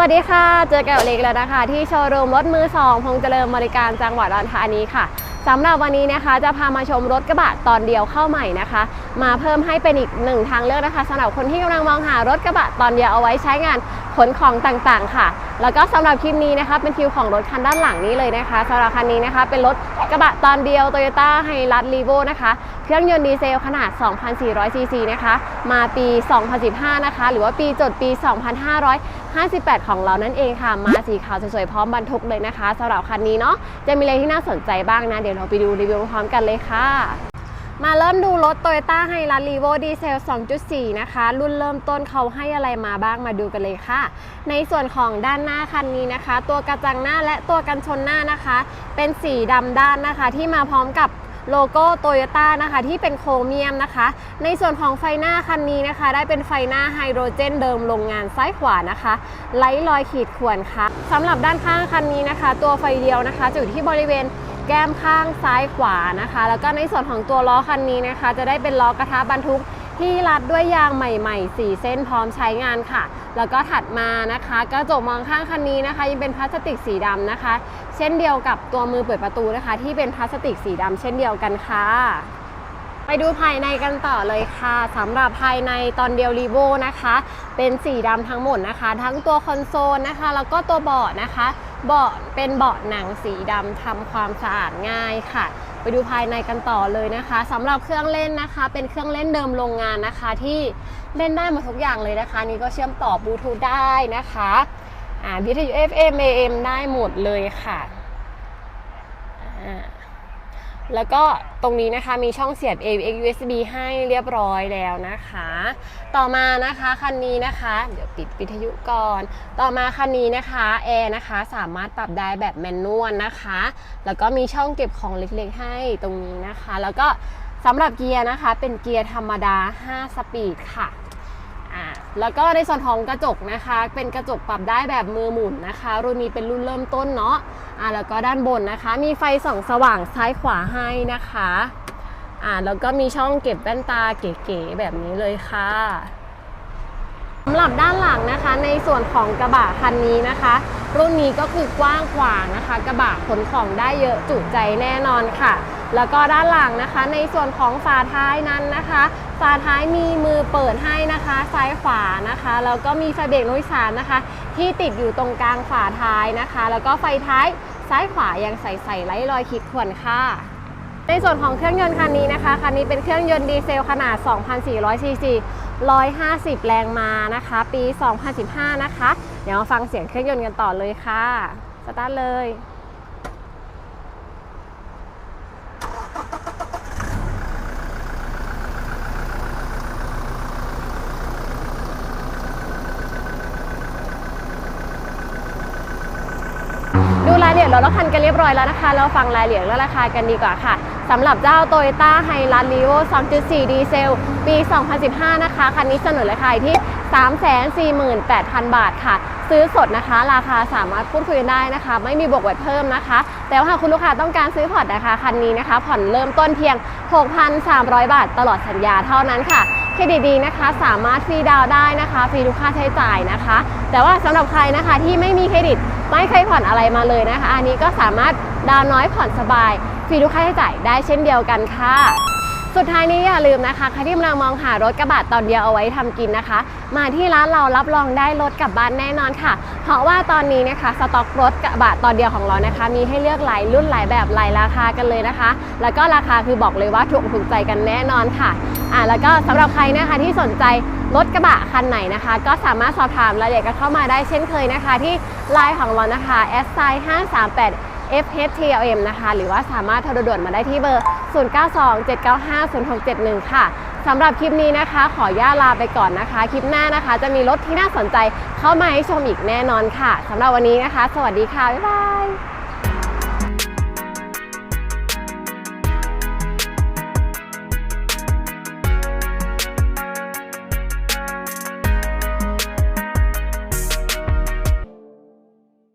สวัสดีค่ะ เจอกันกับเล็กแล้วนะคะ ที่โชว์รูมรถมือสองพงษ์เจริญบริการจังหวัดอุดรธานีค่ะสำหรับวันนี้นะคะ จะพามาชมรถกระบะตอนเดียวเข้าใหม่นะคะ มาเพิ่มให้เป็นอีกหนึ่งทางเลือกนะคะสำหรับคนที่กำลังมองหารถกระบะตอนเดียวเอาไว้ใช้งานขนของต่างๆ ค่ะ แล้วก็สำหรับคลิปนี้นะคะ เป็นคิวของรถคันด้านหลังนี้เลยนะคะสำหรับคันนี้นะคะ เป็นรถกระบะตอนเดียว Toyota h i l u x r e v o นะคะ เครื่องยนต์ดีเซลขนาด 2,400ซีซีนะคะ มาปี 2015 นะคะ หรือว่าปีจดปี 2558 ของเรานั่นเองค่ะ มาสีขาวสวยๆพร้อมบรรทุกเลยนะคะสำหรับคันนี้เนาะจะมีอะไรที่น่าสนใจบ้างนะ เดี๋ยวเราไปดูรีวิวพร้อมกันเลยค่ะมาเริ่มดูรถ Toyota h i l u x r e v o ดีเซล 2.4 นะคะ รุ่นเริ่มต้นเขาให้อะไรมาบ้างมาดูกันเลยค่ะ ในส่วนของด้านหน้าคันนี้นะคะ ตัวกระจังหน้าและตัวกันชนหน้านะคะ เป็นสีดำด้านนะคะ ที่มาพร้อมกับ โลโก้โตโยต้านะคะที่เป็นโครเมียมนะคะ ในส่วนของไฟหน้าคันนี้นะคะ ได้เป็นไฟหน้าไฮโดรเจนเดิมโรงงานซ้ายขวานะคะไร้รอยขีดข่วนค่ะสำหรับด้านข้างคันนี้นะคะ ตัวไฟเดียวนะคะ จะอยู่ที่บริเวณแก้มข้างซ้ายขวานะคะ แล้วก็ในส่วนของตัวล้อคันนี้นะคะ จะได้เป็นล้อกระทะบรรทุก ที่รัดด้วยยางใหม่ๆ 4 เส้นพร้อมใช้งานค่ะ แล้วก็ถัดมานะคะกระจกมองข้างคันนี้นะคะ ยังเป็นพลาสติกสีดำนะคะ เช่นเดียวกับตัวมือเปิดประตูนะคะ ที่เป็นพลาสติกสีดำเช่นเดียวกันค่ะไปดูภายในกันต่อเลยค่ะสำหรับภายในตอนเดียวรีโวนะคะ เป็นสีดำทั้งหมดนะคะ ทั้งตัวคอนโซลนะคะ แล้วก็ตัวเบาะนะคะ เบาะเป็นเบาะหนังสีดำทำความสะอาดง่ายค่ะ ไปดูภายในกันต่อเลยนะคะสำหรับเครื่องเล่นนะคะ เป็นเครื่องเล่นเดิมโรงงานนะคะ ที่เล่นได้หมดทุกอย่างเลยนะคะ นี่ก็เชื่อมต่อบลูทูธได้นะคะอ่าวิทยุ FM AM ได้หมดเลยค่ะอ่า แล้วก็ตรงนี้นะคะมีช่องเสียบ AUX USB ให้เรียบร้อยแล้วนะคะ ต่อมานะคะคันนี้นะคะ เดี๋ยวปิดวิทยุก่อน ต่อมาคันนี้นะคะแอร์นะคะสามารถปรับได้แบบแมนนวลนะคะ แล้วก็มีช่องเก็บของเล็กๆให้ตรงนี้นะคะ แล้วก็สำหรับเกียร์นะคะเป็นเกียร์ธรรมดา 5 สปีดค่ะ แล้วก็ในส่วนของกระจกนะคะ เป็นกระจกปรับได้แบบมือหมุนนะคะ รุ่นนี้เป็นรุ่นเริ่มต้นเนาะอ่าแล้วก็ด้านบนนะคะ มีไฟส่องสว่างซ้ายขวาให้นะคะอ่าแล้วก็มีช่องเก็บแว่นตาเก๋ๆแบบนี้เลยค่ะสำหรับด้านหลังนะคะ ในส่วนของกระบะคันนี้นะคะ รุ่นนี้ก็คือกว้างขวางนะคะ กระบะขนของได้เยอะจุใจแน่นอนค่ะ แล้วก็ด้านหลังนะคะ ในส่วนของฝาท้ายนั้นนะคะ ฝาท้ายมีมือเปิดให้นะคะ ซ้ายขวานะคะแล้วก็มีไฟเบรกโน้ยสารนะคะ ที่ติดอยู่ตรงกลางฝาท้ายนะคะ แล้วก็ไฟท้ายซ้ายขวายังใส่ๆไร้รอยขีดข่วนค่ะในส่วนของเครื่องยนต์คันนี้นะคะ คันนี้เป็นเครื่องยนต์ดีเซลขนาด 2,400 ซีซี 150 แรงม้านะคะ ปี 2015 นะคะ เดี๋ยวมาฟังเสียงเครื่องยนต์กันต่อเลยค่ะ สตาร์ทเลย ดู รายละเอียดรถและคันกันเรียบร้อยแล้วนะคะ เราฟังรายละเอียดและราคากันดีกว่าค่ะสำหรับเจ้า Toyota h i l u x r e v o 2.4 ดีเซล ปี 2015 นะคะ คันนี้เสนอราคาที่ 348,000 บาทค่ะ ซื้อสดนะคะ ราคาสามารถพูดคุยกันได้นะคะ ไม่มีบวกแวดเพิ่มนะคะ แต่ว่าหากคุณลูกค้าต้องการซื้อผ่อนนะคะคันนี้นะคะ ผ่อนเริ่มต้นเพียง 6,300 บาท ตลอดสัญญาเท่านั้นค่ะ เครดิตดีนะคะ สามารถฟรีดาวได้นะคะฟรีทุกค่าใช้จ่ายนะคะ แต่ว่าสำหรับใครนะคะที่ไม่มีเครดิตไม่เคยผ่อนอะไรมาเลยนะคะ อันนี้ก็สามารถดาวน้อยผ่อนสบายฟรีทุกค่าใช้จ่ายได้เช่นเดียวกันค่ะ สุดท้ายนี้อย่าลืมนะคะใครที่กำลังมองหารถกระบะตอนเดียวเอาไว้ทำกินนะคะ มาที่ร้านเรารับรองได้รถกลับบ้านแน่นอนค่ะ เพราะว่าตอนนี้นะคะสต็อกรถกระบะตอนเดียวของเรานะคะ มีให้เลือกหลายรุ่นหลายแบบหลายราคากันเลยนะคะ แล้วก็ราคาคือบอกเลยว่าถูกถูกใจกันแน่นอนค่ะอ่าแล้วก็สำหรับใครนะคะที่สนใจรถกระบะคันไหนนะคะ ก็สามารถสอบถามรายละเอียดกันเข้ามาได้เช่นเคยนะคะ ที่ไลน์ของเรานะคะ s i 538 FHTLM นะคะ หรือว่าสามารถโทรด่วนมาได้ที่เบอร์ 0927950671 ค่ะสำหรับคลิปนี้นะคะ ขออนุญาตลาไปก่อนนะคะ คลิปหน้านะคะ จะมีรถที่น่าสนใจเข้ามาให้ชมอีกแน่นอนค่ะสำหรับวันนี้นะคะ สวัสดีค่ะ บ๊ายบาย